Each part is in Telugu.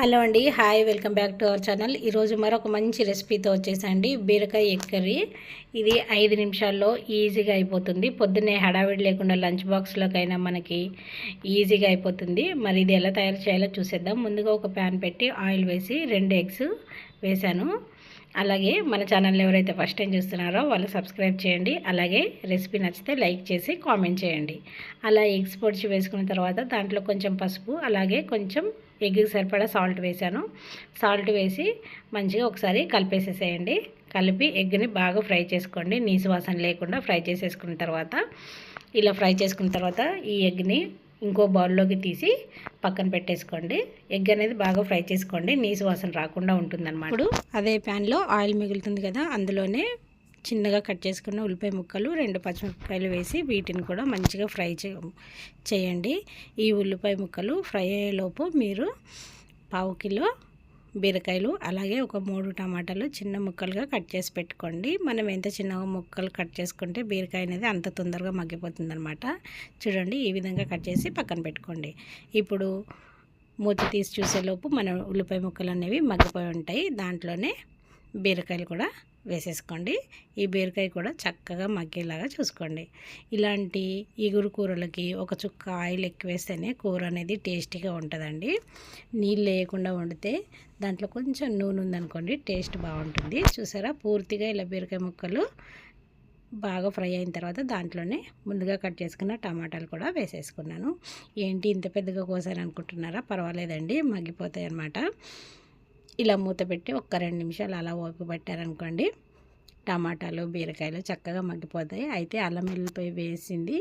హలో అండి hi welcome back to our channel. ఈరోజు మరొక మంచి రెసిపీతో వచ్చేసండి బీరకాయ ఎగ్ ఇది ఐదు నిమిషాల్లో ఈజీగా అయిపోతుంది. పొద్దున్నే హడావిడి లేకుండా లంచ్ బాక్స్లోకైనా మనకి ఈజీగా అయిపోతుంది. మరి ఇది ఎలా తయారు చేయాలో చూసేద్దాం. ముందుగా ఒక ప్యాన్ పెట్టి ఆయిల్ వేసి రెండు ఎగ్స్ వేశాను. అలాగే మన ఛానల్ ఎవరైతే ఫస్ట్ టైం చూస్తున్నారో వాళ్ళు సబ్స్క్రైబ్ చేయండి. అలాగే రెసిపీ నచ్చితే లైక్ చేసి కామెంట్ చేయండి. అలా ఎగ్స్ పొడిచి వేసుకున్న తర్వాత దాంట్లో కొంచెం పసుపు అలాగే కొంచెం ఎగ్కి సరిపడా సాల్ట్ వేసాను. సాల్ట్ వేసి మంచిగా ఒకసారి కలిపేసేసేయండి. కలిపి ఎగ్ని బాగా ఫ్రై చేసుకోండి. నీసు వాసన లేకుండా ఫ్రై చేసేసుకున్న తర్వాత ఇలా ఫ్రై చేసుకున్న తర్వాత ఈ ఎగ్ని ఇంకో బౌల్లోకి తీసి పక్కన పెట్టేసుకోండి. ఎగ్ అనేది బాగా ఫ్రై చేసుకోండి. నీసు వాసన రాకుండా ఉంటుందన్నమాట. ఇప్పుడు అదే ప్యాన్లో ఆయిల్ మిగులుతుంది కదా అందులోనే చిన్నగా కట్ చేసుకున్న ఉల్లిపాయ ముక్కలు రెండు పచ్చిమిరపకాయలు వేసి వీటిని కూడా మంచిగా ఫ్రై చేయండి. ఈ ఉల్లిపాయ ముక్కలు ఫ్రై అయ్యేలోపు మీరు పావు కిలో బీరకాయలు అలాగే ఒక మూడు టమాటాలు చిన్న ముక్కలుగా కట్ చేసి పెట్టుకోండి. మనం ఎంత చిన్నగా ముక్కలు కట్ చేసుకుంటే బీరకాయ అనేది అంత తొందరగా మగ్గిపోతుంది అనమాట చూడండి ఈ విధంగా కట్ చేసి పక్కన పెట్టుకోండి. ఇప్పుడు మూత తీసి చూసేలోపు మన ఉల్లిపాయ ముక్కలు అనేవి మగ్గిపోయి ఉంటాయి. దాంట్లోనే బీరకాయలు కూడా వేసేసుకోండి. ఈ బీరకాయ కూడా చక్కగా మగ్గేలాగా చూసుకోండి. ఇలాంటి ఇగురు కూరలకి ఒక చుక్క ఆయిల్ ఎక్కువేస్తేనే కూర అనేది టేస్టీగా ఉంటుందండి. నీళ్ళు లేకుండా వండితే దాంట్లో కొంచెం నూనె ఉందనుకోండి టేస్ట్ బాగుంటుంది. చూసారా? పూర్తిగా ఇలా బీరకాయ ముక్కలు బాగా ఫ్రై అయిన తర్వాత దాంట్లోనే ముందుగా కట్ చేసుకున్న టమాటాలు కూడా వేసేసుకున్నాను. ఏంటి ఇంత పెద్దగా కోసాను అనుకుంటున్నారా పర్వాలేదండి మగ్గిపోతాయి అన్నమాట ఇలా మూత పెట్టి ఒక్క రెండు నిమిషాలు అలా ఓపి పెట్టారనుకోండి. టమాటాలు బీరకాయలు చక్కగా మగ్గిపోతాయి. అయితే అల్లం వెల్లిపాయ వేసింది.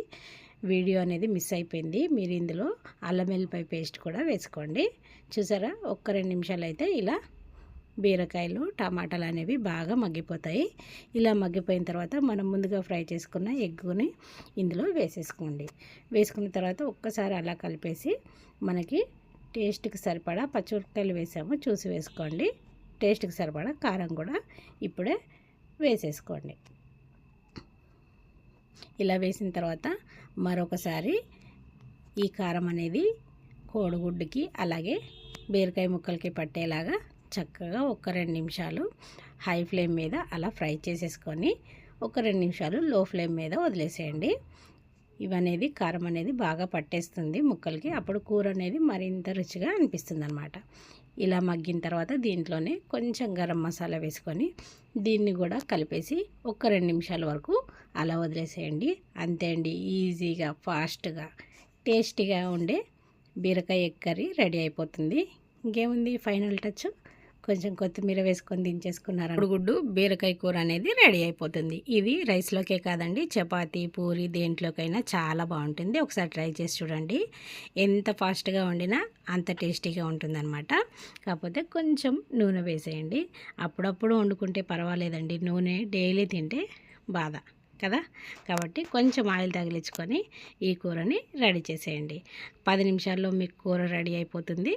వీడియో అనేది మిస్ అయిపోయింది. మీరు ఇందులో అల్లం వెల్లిపాయ పేస్ట్ కూడా వేసుకోండి. చూసారా? ఒక్క రెండు నిమిషాలు అయితే ఇలా బీరకాయలు టమాటాలు అనేవి బాగా మగ్గిపోతాయి. ఇలా మగ్గిపోయిన తర్వాత మనం ముందుగా ఫ్రై చేసుకున్న ఎగ్గుని ఇందులో వేసేసుకోండి. వేసుకున్న తర్వాత ఒక్కసారి అలా కలిపేసి మనకి టేస్ట్కి సరిపడా పచ్చిమిరపకాయలు వేసాము చూసి వేసుకోండి. టేస్ట్కి సరిపడా కారం కూడా ఇప్పుడే వేసేసుకోండి. ఇలా వేసిన తర్వాత మరొకసారి ఈ కారం అనేది కోడిగుడ్డుకి అలాగే బీరకాయ ముక్కలకి పట్టేలాగా చక్కగా ఒక రెండు నిమిషాలు హై ఫ్లేమ్ మీద అలా ఫ్రై చేసేసుకొని ఒక రెండు నిమిషాలు లో ఫ్లేమ్ మీద వదిలేసేయండి. ఇవనేది కారం అనేది బాగా పట్టేస్తుంది ముక్కలకి. అప్పుడు కూర అనేది మరింత రుచిగా అనిపిస్తుంది అనమాట ఇలా మగ్గిన తర్వాత దీంట్లోనే కొంచెం గరం మసాలా వేసుకొని దీన్ని కూడా కలిపేసి ఒక రెండు నిమిషాల వరకు అలా వదిలేసేయండి. అంతే అండి ఈజీగా ఫాస్ట్గా టేస్టీగా ఉండే బీరకాయ ఎగ్ కర్రీ రెడీ అయిపోతుంది. ఇంకేముంది ఫైనల్ టచ్? కొంచెం కొత్తిమీర వేసుకొని దించేసుకున్నారు గుడ్డు బీరకాయ కూర అనేది రెడీ అయిపోతుంది. ఇది రైస్లోకే కాదండి చపాతి పూరి దేంట్లోకైనా చాలా బాగుంటుంది. ఒకసారి ట్రై చేసి చూడండి. ఎంత ఫాస్ట్గా వండినా అంత టేస్టీగా ఉంటుందన్నమాట. కాకపోతే కొంచెం నూనె వేసేయండి. అప్పుడప్పుడు వండుకుంటే పర్వాలేదండి. నూనె డైలీ తింటే బాధ కదా? కాబట్టి కొంచెం ఆయిల్ తగిలించుకొని ఈ కూరని రెడీ చేసేయండి. పది నిమిషాల్లో మీకు కూర రెడీ అయిపోతుంది.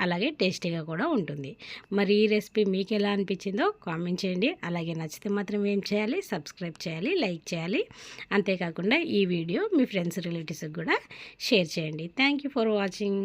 అలాగే టేస్టీగా కూడా ఉంటుంది. మరి ఈ రెసిపీ మీకు ఎలా అనిపించిందో కామెంట్ చేయండి. అలాగే నచ్చితే మాత్రం ఏం చేయాలి? సబ్స్క్రైబ్ చేయాలి లైక్ చేయాలి. అంతేకాకుండా ఈ వీడియో మీ ఫ్రెండ్స్ రిలేటివ్స్కి కూడా షేర్ చేయండి. Thank for watching.